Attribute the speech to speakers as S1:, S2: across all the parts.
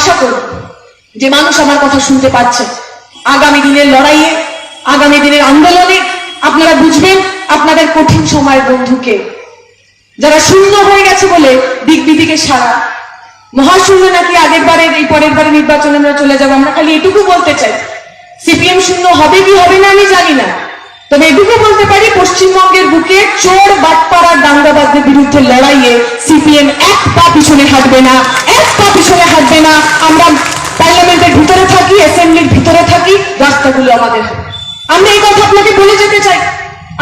S1: আশা করব যে মানুষ আমার কথা শুনতে পাচ্ছে। আগামী দিনের লড়াইয়ে, আগামী দিনের আন্দোলনে আপনারা বুঝবেন আপনাদের কঠিন সময়ের বন্ধুকে। যারা শূন্য হয়ে গেছে বলে দিক বিদিকে সারা। মহাশূন্য নাকি আগের বারের, এই পরের বারের নির্বাচনে আমরা চলে যাব, আমরা খালি এটুকু বলতে চাই। সিপিএম শূন্য হবে কি হবে না আমি জানি না। তবে এটুকু বলতে পারি, পশ্চিমবঙ্গের বুকে চোর বাটপাড়ার দাঙ্গাবাজদের বিরুদ্ধে লড়াইয়ে সিপিএম এক পা পিছনে হাঁটবে না, এক পা পিছনে হাঁটবে না। আমরা পার্লামেন্টের ভিতরে থাকি, অ্যাসেম্বলির ভিতরে থাকি, রাস্তাগুলো আমাদের আমরা এই কথা আপনাকে বলে যেতে চাই।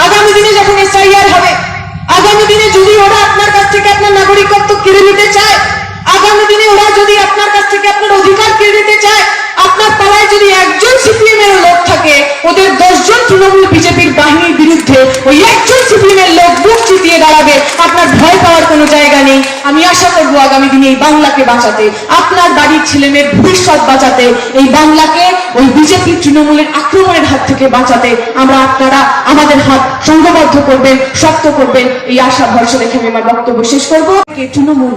S1: আগামী দিনে যখন এসআইআর হবে, আগামী দিনে যদি ওরা আপনার কাছ থেকে আপনার নাগরিকত্ব কেড়ে নিতে চায়, আগামী দিনে ওরা যদি আপনার কাছ থেকে আপনার অধিকার কেড়ে নিতে চায় আপনার পাড়ায় যদি একজন সিপিএম এর লোক থাকে, ওদের দশজন তৃণমূল বিজেপির বাহিনীর বিরুদ্ধে ওই একজন সিপিএম এর লোক বুক চিতিয়ে দাঁড়াবে, আপনার ভয় পাওয়ার কোনো জায়গা নেই। আমি আশা করব আগামী দিনে এই বাংলাকে বাঁচাতে, আপনার বাড়ির ছেলেমেয়ের ভবিষ্যৎ বাঁচাতে, এই বাংলাকে ওই বিজেপি তৃণমূলের আক্রমণের হাত থেকে বাঁচাতে আমরা আপনারা আমাদের হাত সংঘবদ্ধ করবেন, শক্ত করবেন, এই আশা ভরসা রেখে আমি আমার বক্তব্য শেষ করব। তৃণমূল?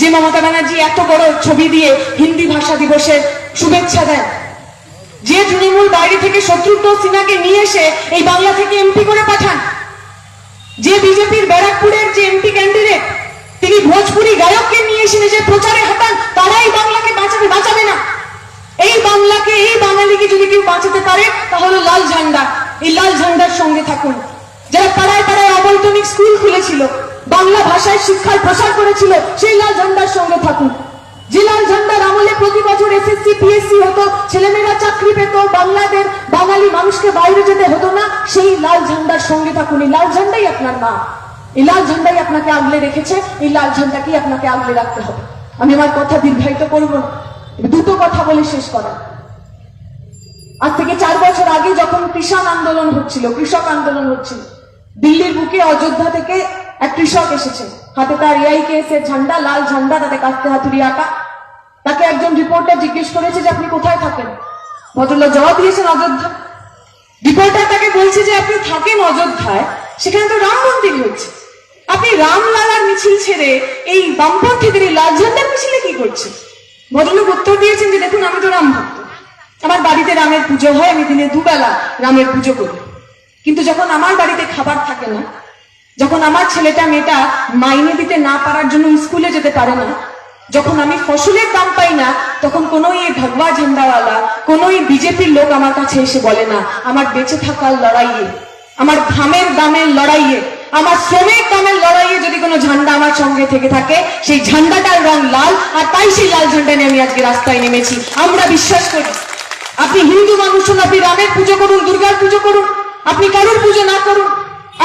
S1: যে মমতা ব্যানার্জি এত বড় ছবি দিয়ে হিন্দি ভাষা দিবসের শুভেচ্ছা দেন। যে তৃণমূল বাইরে থেকে শত্রুঘ্ন সিনহাকে নিয়ে এসে এই বাংলা থেকে এমপি করে পাঠান। যে বিজেপির ব্যারাকপুরের যে এমপি ক্যান্ডিডেট তিনি ভোজপুরি গায়ককে নিয়ে এসে নিজের প্রচারে হাঁটান তারা এই বাংলাকে বাঁচাবে বাঁচাবে না। এই বাংলাকে, এই বাঙালিকে যদি কেউ বাঁচাতে পারে, তাহলে লাল ঝান্ডা, এই লাল ঝান্ডার সঙ্গে থাকুন। যারা পাড়ায় পাড়ায় অবৈতনিক স্কুল খুলেছিল, বাংলা ভাষায় শিক্ষার প্রসার করেছিল, সেই লাল ঝান্ডার সঙ্গে থাকুন। যে লাল ঝান্ডার আমলে প্রতি বছর হতো ছেলেমেয়েরা চাকরি পেত বাংলাদেশ বাঙালি মানুষকে বাইরে যেতে হতো না। সেই লাল ঝান্ডার সঙ্গে থাকুন। এই লাল ঝান্ডাই আপনার মা। এই লাল ঝান্ডাই আপনাকে আগলে রেখেছে। এই লাল ঝান্ডাকেই আপনাকে আগলে রাখতে হবে। আমি আমার কথা দীর্ঘায়িত করব দুটো কথা বলে শেষ করা। আজ থেকে চার বছর আগে যখন কৃষক আন্দোলন হচ্ছিল, কৃষক আন্দোলন হচ্ছিল, দিল্লির বুকে অযোধ্যা থেকে এক কৃষক এসেছে। হাতে তার এআই কেস এর ঝান্ডা, লাল ঝান্ডা, তাতে কাস্তে হাতুড়ি আঁকা। তাকে একজন রিপোর্টার জিজ্ঞেস করেছে যে আপনি কোথায় থাকেন? ভদ্রলোক জবাব দিয়েছেন অযোধ্যা রিপোর্টার তাকে বলছে যে আপনি থাকেন অযোধ্যায়, সেখানে তো রাম মন্দির হচ্ছে আপনি রামলালার মিছিল ছেড়ে এই বামপন্থীদের, এই লাল ঝান্ডার মিছিলে কি করছেন? ভদ্রলোক উত্তর দিয়েছেন যে দেখুন, আমি তো রাম ভক্ত। আমার বাড়িতে রামের পুজো হয়, আমি দিনে দুবেলা রামের পুজো করি। কিন্তু যখন আমার বাড়িতে খাবার থাকে না, যখন আমার ছেলেটা, মেয়েটা মাইনে দিতে না পারার জন্য স্কুলে যেতে পারে না যখন আমি ফসলের দাম পাই না, তখন কোনো এই ভগবা ঝান্ডাওয়ালা কোনো এই বিজেপির লোক আমার কাছে এসে বলে না, আমার বেঁচে থাকার লড়াইয়ে, আমার ঘামের দামের লড়াইয়ে, আমার শ্রমের দামের লড়াইয়ে যদি কোনো ঝান্ডা আমার সঙ্গে থেকে থাকে, সেই ঝান্ডাটার রং লাল, আর তাই সেই লাল ঝান্ডা নিয়ে আমি আজকে রাস্তায় নেমেছি। আমরা বিশ্বাস করি, আপনি হিন্দু মানুষ হন, আপনি রামের পুজো করুন, দুর্গার পুজো করুন, আপনি কারোর পুজো না করুন,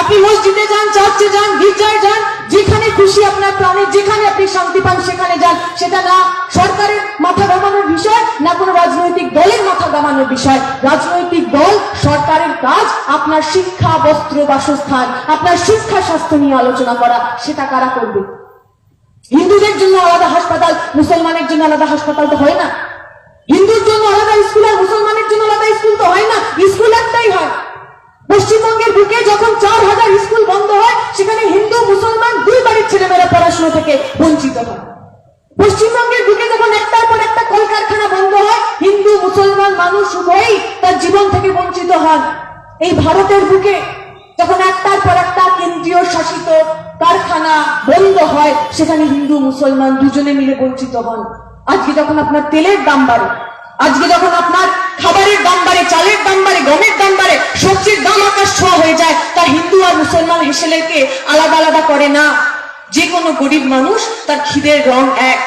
S1: আপনি মসজিদে যান, চার্চে যান, গির্জায় যান যেখানে খুশি আপনার প্রাণে, যেখানে আপনি শান্তি পান, সেখানে যান। সেটা না সরকারের মাথা ঘামানোর বিষয়, না কোনো রাজনৈতিক দলের মাথা ঘামানোর বিষয়। রাজনৈতিক দল, সরকারের কাজ, আপনার শিক্ষা, বস্ত্র, বাসস্থান, আপনার শিক্ষা, স্বাস্থ্য নিয়ে আলোচনা করা, সেটা কারা করবে? হিন্দুদের জন্য আলাদা হাসপাতাল, মুসলমানের জন্য আলাদা হাসপাতাল তো হয় না। হিন্দুর জন্য আলাদা স্কুল আর মুসলমানের জন্য আলাদা স্কুল তো হয় না স্কুল একটাই হয় পশ্চিমবঙ্গের বুকে যখন চার হাজার স্কুল বন্ধ হয় সেখানে হিন্দু মুসলমান দুই বাড়ির ছেলেমেয়েরা পড়াশোনা থেকে যখন একটার পর একটা কলকারখানা বন্ধ হয়, হিন্দু, মুসলমান মানুষ উভয়ই তার জীবন থেকে বঞ্চিত হন। এই ভারতের বুকে যখন একটার পর একটা কেন্দ্রীয় শাসিত কারখানা বন্ধ হয়, সেখানে হিন্দু, মুসলমান দুজনে মিলে বঞ্চিত হন। আজকে যখন আপনার তেলের দাম বাড়ে, আজকে যখন আপনার খাবারের দাম বাড়ে, চালের দাম বাড়ে, গমের দাম বাড়ে, সবজির দাম আকাশ ছোঁয়া হয়ে যায়, তা হিন্দু আর মুসলমান হেসেলেকে আলাদা আলাদা করে না। যে কোনো গরিব মানুষ, তার খিদের রং এক,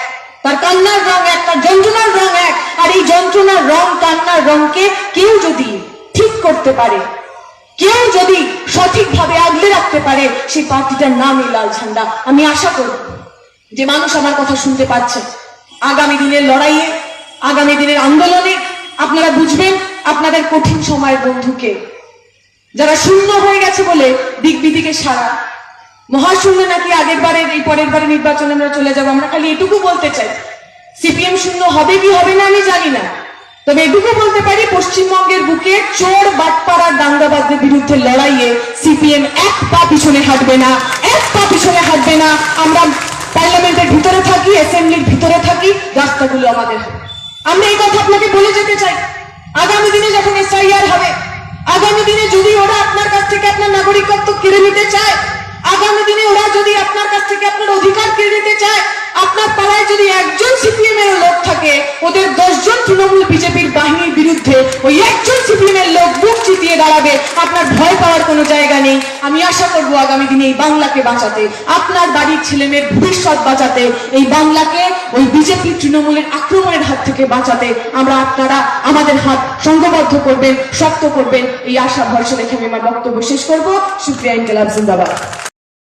S1: তার কান্নার রং এক, তার যন্ত্রণার রং এক, আর এই যন্ত্রণার রং, কান্নার রংকে কেউ যদি ঠিক করতে পারে, কেউ যদি সঠিকভাবে আগলে রাখতে পারে, সেই পার্টিটার নামই লাল ঝান্ডা। আমি আশা করব যে মানুষ আমার কথা শুনতে পাচ্ছে। আগামী দিনের লড়াইয়ে, আগামী দিনের আন্দোলনে আপনারা বুঝবেন আপনাদের কঠিন সময়ের বন্ধুকে। যারা শূন্য হয়ে গেছে বলে দিক বিদিকে সারা মহাশূন্য নাকি আগের বারের, এই পরের বারের নির্বাচনে আমরা চলে যাব? আমরা খালি এটুকু বলতে চাই। সিপিএম শূন্য হবে কি হবে না আমি জানি না। তবে এটুকু বলতে পারি, পশ্চিমবঙ্গের বুকে চোর বাটপাড়ার দাঙ্গাবাজদের বিরুদ্ধে লড়াইয়ে সিপিএম এক পা পিছনে হাঁটবে না, এক পা পিছনে হাঁটবে না। আমরা পার্লামেন্টের ভিতরে থাকি, অ্যাসেম্বলির ভিতরে থাকি, রাস্তাগুলো আমাদের আমরা এই কথা আপনাকে বলে যেতে চাই। আগামী দিনে যখন এসআইআর হবে, আগামী দিনে যদি ওরা আপনার কাছ থেকে আপনার নাগরিকত্ব কেড়ে নিতে চায় আগামী দিনে ওরা যদি আপনার কাছ থেকে আপনার অধিকার কেড়ে নিতে চায়, আপনার পাড়ায় যদি একজন সিপিএম এর লোক থাকে, ওদের দশজন তৃণমূল বিজেপির বাহিনীর বিরুদ্ধে ওই একজন সিপিএম এর লোক বুক চিতিয়ে দাঁড়াবে, আপনার ভয় পাওয়ার কোনো জায়গা নেই। আমি আশা আগামী দিনে এই বাংলাকে বাঁচাতে, আপনার বাড়ির ভবিষ্যৎ বাঁচাতে, এই বাংলাকে ওই তৃণমূলের আক্রমণের হাত থেকে বাঁচাতে আমরা আপনারা আমাদের হাত সংঘবদ্ধ করবেন, শক্ত করবেন, এই আশা ভরসা রেখে আমি আমার বক্তব্য শেষ করব। সুপ্রিয়া ইনকেলাব, জিন্দাবাদ।